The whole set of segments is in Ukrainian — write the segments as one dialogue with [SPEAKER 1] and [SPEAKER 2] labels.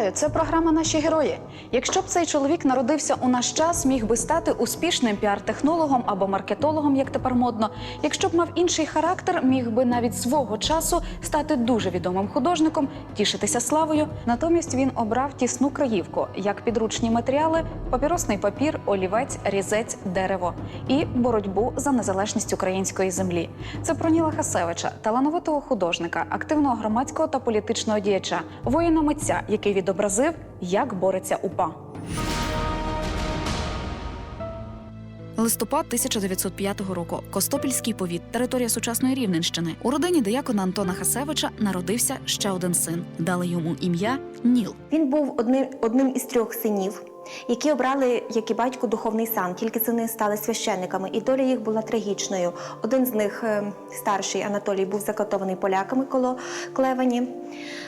[SPEAKER 1] Вітаю! Це програма Наші герої. Якщо б цей чоловік народився у наш час, міг би стати успішним піар-технологом або маркетологом, як тепер модно. Якщо б мав інший характер, міг би навіть свого часу стати дуже відомим художником, тішитися славою. Натомість він обрав тісну краївку, як підручні матеріали, папіросний папір, олівець, різець, дерево і боротьбу за незалежність української землі. Це про Ніла Хасевича, талановитого художника, активного громадського та політичного діяча, воїна митця, який відобразив, як бореться УПА. Листопад 1905 року. Костопільський повіт, територія сучасної Рівненщини. У родині диякона Антона Хасевича народився ще один син. Дали йому ім'я Ніл.
[SPEAKER 2] Він був одним, одним із трьох синів, які обрали, як і батько, духовний сан. Тільки сини стали священниками, і доля їх була трагічною. Один з них, е, старший Анатолій, був закатований поляками коло Клевані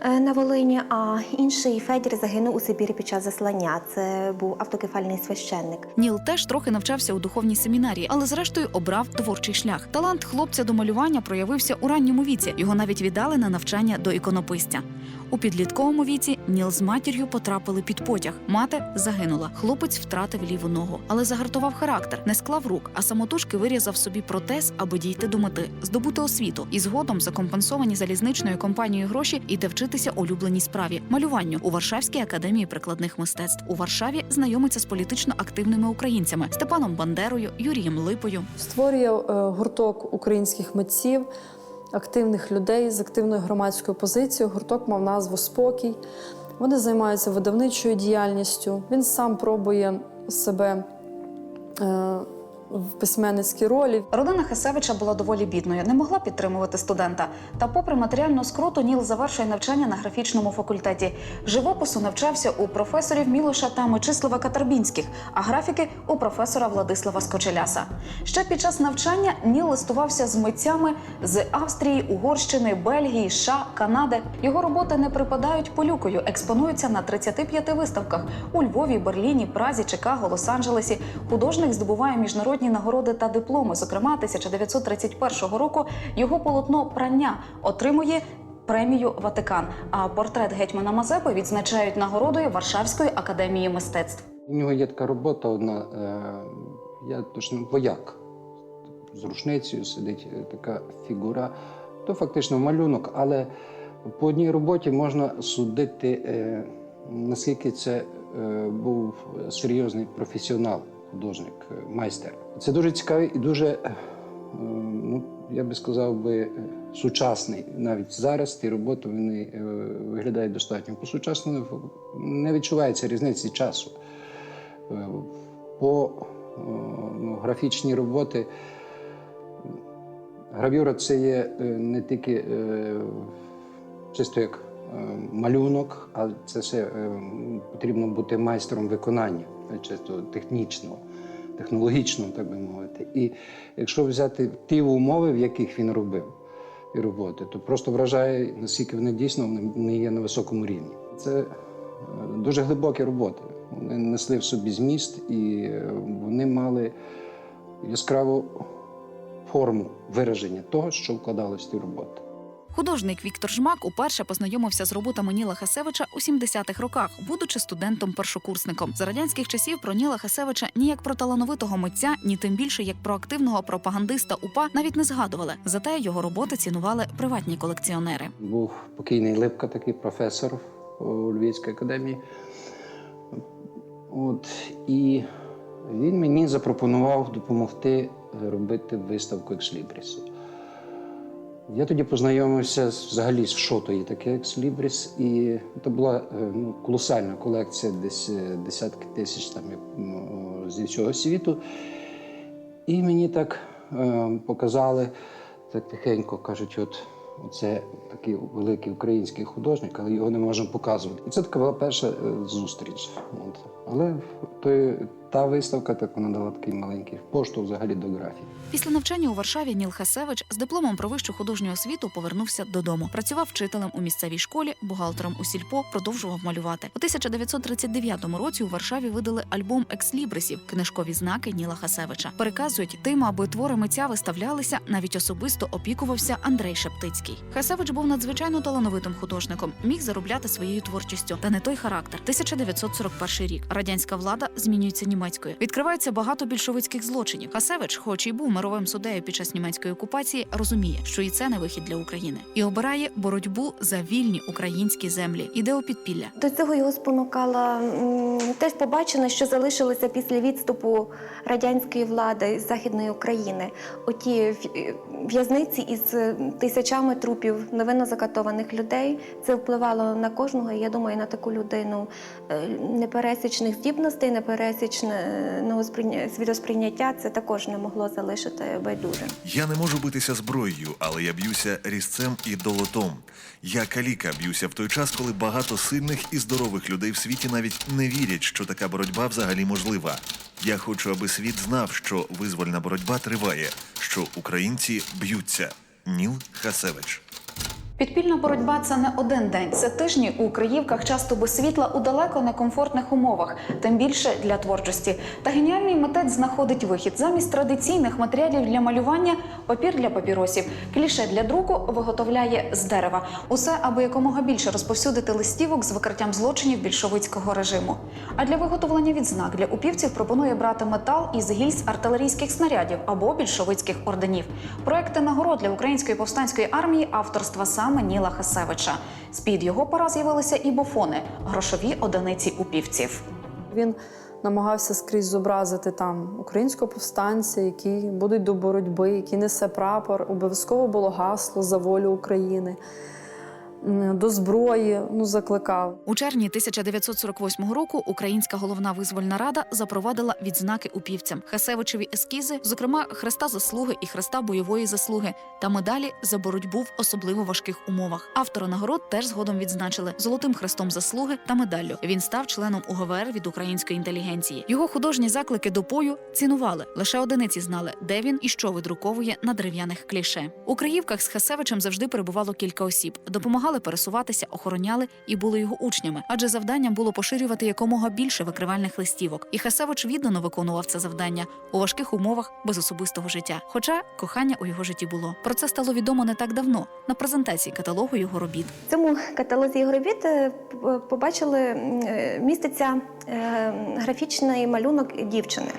[SPEAKER 2] е, на Волині, а інший Федір загинув у Сибірі під час заслання. Це був автокефальний священник.
[SPEAKER 1] Ніл теж трохи навчався у духовній семінарії, але зрештою обрав творчий шлях. Талант хлопця до малювання проявився у ранньому віці. Його навіть віддали на навчання до іконописця. У підлітковому віці Ніл з матір'ю потрапили під потяг. Мати загинула. Хлопець втратив ліву ногу, але загартував характер, не склав рук, а самотужки вирізав собі протез, аби дійти до мети, здобути освіту і згодом закомпенсовані залізничною компанією гроші іде вчитися улюбленій справі малюванню у Варшавській академії прикладних мистецтв. У Варшаві знайомиться з політично активними українцями Степаном Бандерою, Юрієм Липою.
[SPEAKER 3] Створює е, гурток українських митців, активних людей з активною громадською позицією. Гурток мав назву Спокій. Вони займаються видавничою діяльністю. Він сам пробує себе е, в письменницькій ролі.
[SPEAKER 1] Родина Хасевича була доволі бідною, не могла підтримувати студента. Та, попри матеріальну скруту, Ніл завершує навчання на графічному факультеті. Живопису навчався у професорів Мілоша та Мечислава Катарбінських, а графіки у професора Владислава Скочеляса. Ще під час навчання Ніл листувався з митцями з Австрії, Угорщини, Бельгії, США, Канади. Його роботи не припадають полюкою, експонуються на 35 виставках у Львові, Берліні, Празі, Чикаго, Лос-Анджелесі. Художник здобуває міжнародні нагороди та дипломи. Зокрема, 1931 року його полотно прання отримує. Премію Ватикан, а портрет гетьмана Мазепи відзначають нагородою Варшавської академії мистецтв.
[SPEAKER 4] У нього є така робота одна, е, я точно вояк. З рушницею сидить е, така фігура. То фактично малюнок, але по одній роботі можна судити, е, наскільки це був серйозний професіонал, художник, е, майстер. Це дуже цікавий і дуже, е, ну, я би сказав би, е, сучасний. Навіть зараз ті роботи вони виглядають достатньо по-сучасному. Не відчувається різниці часу. По ну, графічні роботи гравюра це є не тільки чисто як малюнок, а це все е, потрібно бути майстром виконання, е, чисто технічного, технологічного, так би мовити. І якщо взяти ті умови, в яких він робив ті роботи, то просто вражає, наскільки вони дійсно вони є на високому рівні. Це е, дуже глибокі роботи. Вони несли в собі зміст і е, вони мали яскраву форму вираження того, що вкладалось в ті роботи.
[SPEAKER 1] Художник Віктор Жмак уперше познайомився з роботами Ніла Хасевича у 70-х роках, будучи студентом-першокурсником. За радянських часів про Ніла Хасевича ні як про талановитого митця, ні тим більше як про активного пропагандиста УПА навіть не згадували. Зате його роботи цінували приватні колекціонери.
[SPEAKER 4] Був покійний Липка, такий професор у Львівській академії. От, і він мені запропонував допомогти робити виставку екслібрісу. Я тоді познайомився взагалі що то є таке екслібріс, і це була е, ну, колосальна колекція, десь е, десятки тисяч там зі всього світу. І мені так е, показали так тихенько, кажуть, от це такий великий український художник, але його не можемо показувати. І це така була перша е, зустріч. От. Але той, та виставка, так вона дала такий маленький поштовх взагалі до графіки.
[SPEAKER 1] Після навчання у Варшаві Ніл Хасевич з дипломом про вищу художню освіту повернувся додому. Працював вчителем у місцевій школі, бухгалтером у сільпо, продовжував малювати. У 1939 році у Варшаві видали альбом екслібрисів книжкові знаки Ніла Хасевича. Переказують тим, аби твори митця виставлялися, навіть особисто опікувався Андрей Шептицький. Хасевич був надзвичайно талановитим художником, міг заробляти своєю творчістю, та не той характер. 1941 рік. Радянська влада змінюється німецькою. Відкривається багато більшовицьких злочинів. Хасевич, хоч і був мировим суддею під час німецької окупації, розуміє, що і це не вихід для України, і обирає боротьбу за вільні українські землі. Іде у підпілля.
[SPEAKER 2] До цього його спонукала теж побачено, що залишилося після відступу радянської влади з західної України. Оті в- в'язниці із е, тисячами трупів невинно закатованих людей. Це впливало на кожного. Я думаю, на таку людину е, непересічних здібностей, непересічного сприйня- світосприйняття це також не могло залишити байдужим.
[SPEAKER 5] Я не можу битися зброєю, але я б'юся різцем і долотом. Я каліка б'юся в той час, коли багато сильних і здорових людей в світі навіть не вірять, що така боротьба взагалі можлива. Я хочу, аби світ знав, що визвольна боротьба триває, що українці б'ються. Ніл Хасевич.
[SPEAKER 1] Підпільна боротьба це не один день. Це тижні у Криївках, часто без світла у далеко некомфортних умовах, тим більше для творчості. Та геніальний митець знаходить вихід замість традиційних матеріалів для малювання, папір для папіросів, кліше для друку виготовляє з дерева. Усе, аби якомога більше розповсюдити листівок з викриттям злочинів більшовицького режиму. А для виготовлення відзнак для упівців пропонує брати метал із гільз артилерійських снарядів або більшовицьких орденів. Проекти нагород для української повстанської армії авторства саме Ніла Хасевича. З під його пора з'явилися і бофони грошові одиниці упівців.
[SPEAKER 3] Він намагався скрізь зобразити там українського повстанця, який будуть до боротьби, який несе прапор. Обов'язково було гасло за волю України. До зброї ну, закликав.
[SPEAKER 1] У червні 1948 року Українська головна визвольна рада запровадила відзнаки упівцям, Хасевичеві ескізи, зокрема Хреста заслуги і Хреста бойової заслуги, та медалі за боротьбу в особливо важких умовах. Автора нагород теж згодом відзначили золотим хрестом заслуги та медаллю. Він став членом УГВР від української інтелігенції. Його художні заклики до пою цінували. Лише одиниці знали, де він і що видруковує на дерев'яних кліше. У Криївках з Хасевичем завжди перебувало кілька осіб, допомагали пересуватися, охороняли і були його учнями, адже завданням було поширювати якомога більше викривальних листівок. І Хасевич віддано виконував це завдання у важких умовах без особистого життя. Хоча кохання у його житті було. Про це стало відомо не так давно на презентації каталогу його робіт.
[SPEAKER 2] В цьому каталозі його робіт е, побачили е, міститься е, графічний малюнок дівчини.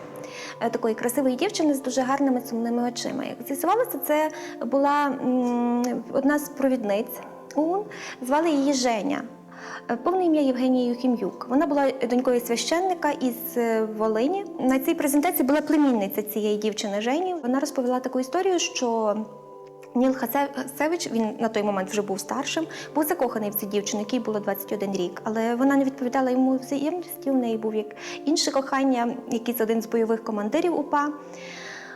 [SPEAKER 2] Такої красивої дівчини з дуже гарними сумними очима. Як з'ясувалося, це була одна з провідниць ОУН, звали її Женя. Е, Повне ім'я Євгенія Юхім'юк. Вона була донькою священника із е, Волині. На цій презентації була племінниця цієї дівчини Жені. Вона розповіла таку історію, що Ніл Хасевич, він на той момент вже був старшим, був закоханий в цю дівчину, якій було 21 рік. Але вона не відповідала йому взаємності. У неї був як інше кохання, якийсь один з бойових командирів УПА.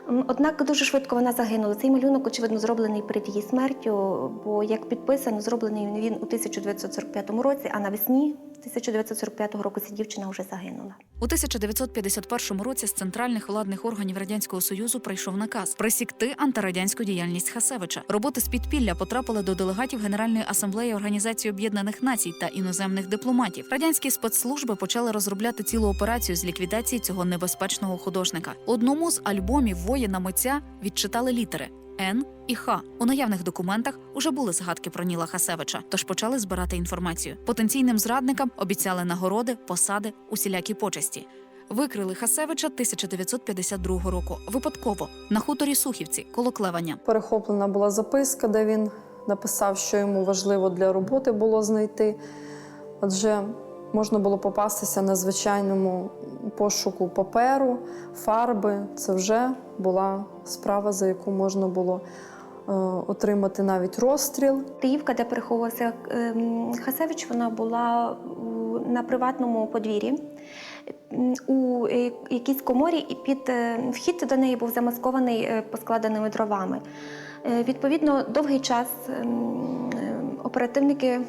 [SPEAKER 2] Однак дуже швидко вона загинула. Цей малюнок, очевидно, зроблений перед її смертю, бо як підписано, зроблений він у 1945 році, а навесні 1945 року ця дівчина вже загинула.
[SPEAKER 1] У 1951 році з центральних владних органів радянського союзу прийшов наказ присікти антирадянську діяльність Хасевича. Роботи з підпілля потрапили до делегатів Генеральної асамблеї Організації Об'єднаних Націй та іноземних дипломатів. Радянські спецслужби почали розробляти цілу операцію з ліквідації цього небезпечного художника. Одному з альбомів воїна митця відчитали літери. Н і Х у наявних документах уже були згадки про Ніла Хасевича, тож почали збирати інформацію. Потенційним зрадникам обіцяли нагороди, посади, усілякі почесті. Викрили Хасевича 1952 року. Випадково на хуторі Сухівці коло Клеваня.
[SPEAKER 3] Перехоплена була записка, де він написав, що йому важливо для роботи було знайти. Адже можна було попастися на звичайному пошуку паперу, фарби. Це вже була справа, за яку можна було е, отримати навіть розстріл.
[SPEAKER 2] Київка, де переховувався ем, Хасевич, вона була на приватному подвір'ї. У е, якійсь коморі, і під е, вхід до неї був замаскований поскладеними дровами. Відповідно, довгий час ем, Оперативники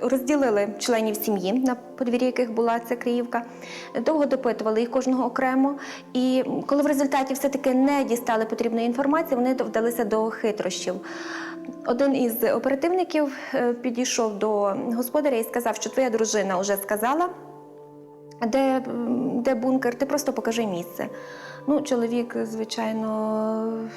[SPEAKER 2] розділили членів сім'ї, на подвір'ї яких була ця Криївка. Довго допитували їх кожного окремо. І коли в результаті все-таки не дістали потрібної інформації, вони вдалися до хитрощів. Один із оперативників е, підійшов до господаря і сказав, що твоя дружина вже сказала, де, де бункер, ти просто покажи місце. Ну, чоловік, звичайно,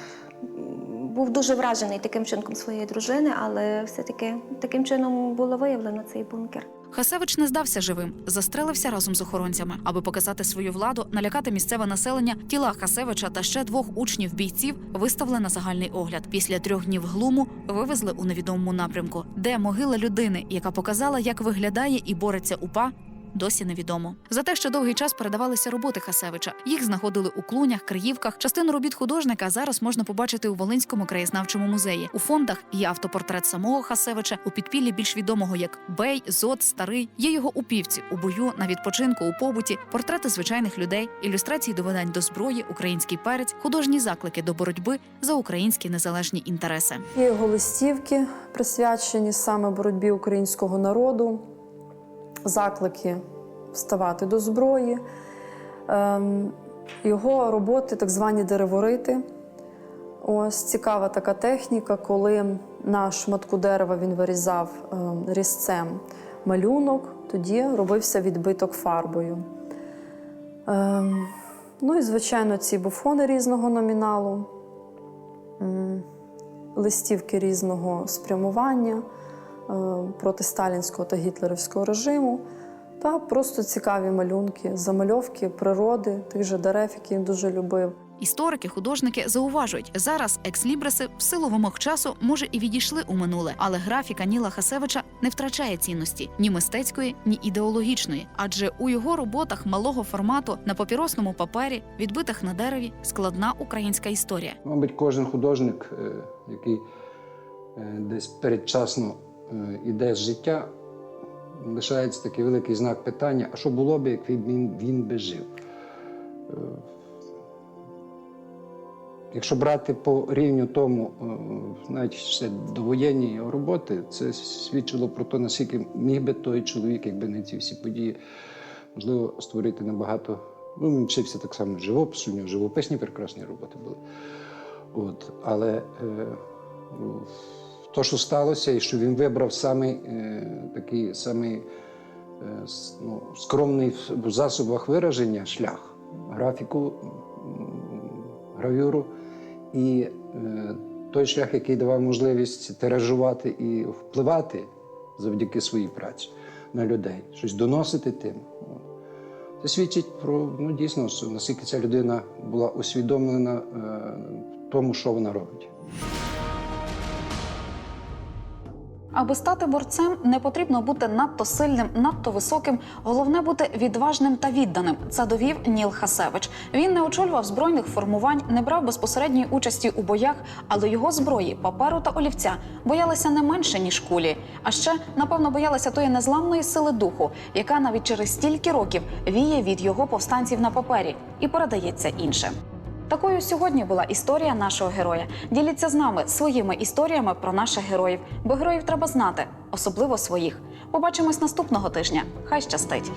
[SPEAKER 2] був дуже вражений таким чинком своєї дружини, але все-таки таким чином було виявлено цей бункер.
[SPEAKER 1] Хасевич не здався живим, застрелився разом з охоронцями. Аби показати свою владу, налякати місцеве населення, тіла Хасевича та ще двох учнів бійців виставили на загальний огляд. Після трьох днів глуму вивезли у невідомому напрямку, де могила людини, яка показала, як виглядає і бореться УПА. Досі невідомо за те, що довгий час передавалися роботи Хасевича. Їх знаходили у клунях, криївках. Частину робіт художника зараз можна побачити у Волинському краєзнавчому музеї. У фондах є автопортрет самого Хасевича, у підпіллі більш відомого як Бей, Зод, Старий. Є його упівці у бою, на відпочинку, у побуті, портрети звичайних людей, ілюстрації до видань до зброї, український перець, художні заклики до боротьби за українські незалежні інтереси.
[SPEAKER 3] Є його листівки, присвячені саме боротьбі українського народу, заклики вставати до зброї. Ем, Його роботи, так звані дереворити. Ось цікава така техніка, коли на шматку дерева він вирізав ем, різцем малюнок, тоді робився відбиток фарбою. Ем, Ну і, звичайно, ці буфони різного номіналу. Листівки різного спрямування проти сталінського та гітлерівського режиму, та просто цікаві малюнки, замальовки природи, тих же дерев, які він дуже любив.
[SPEAKER 1] Історики, художники зауважують, зараз екслібриси в силу вимог часу може і відійшли у минуле, але графіка Ніла Хасевича не втрачає цінності ні мистецької, ні ідеологічної. Адже у його роботах малого формату на папіросному папері, відбитих на дереві, складна українська історія.
[SPEAKER 4] Мабуть, кожен художник, е, який е, десь передчасно е, іде з життя, лишається такий великий знак питання: а що було б, як він, він би жив? Е, Якщо брати по рівню тому, е, навіть ще довоєнні його роботи, це свідчило про те, наскільки міг би той чоловік, якби не ці всі події, можливо, створити набагато. Ну, він вчився так само живопису, у нього живописні прекрасні роботи були. От, але е, то, що сталося, і що він вибрав самий е, такий самий е, ну, скромний в засобах вираження шлях, графіку, гравюру. І е, той шлях, який давав можливість тиражувати і впливати завдяки своїй праці на людей, щось доносити тим. Це свідчить про ну, дійсно, наскільки ця людина була усвідомлена е, в тому, що вона робить.
[SPEAKER 1] Аби стати борцем, не потрібно бути надто сильним, надто високим. Головне бути відважним та відданим. Це довів Ніл Хасевич. Він не очолював збройних формувань, не брав безпосередньої участі у боях, але його зброї, паперу та олівця боялися не менше ніж кулі. А ще напевно боялися тої незламної сили духу, яка навіть через стільки років віє від його повстанців на папері і передається іншим. Такою сьогодні була історія нашого героя. Діліться з нами своїми історіями про наших героїв, бо героїв треба знати, особливо своїх. Побачимось наступного тижня. Хай щастить!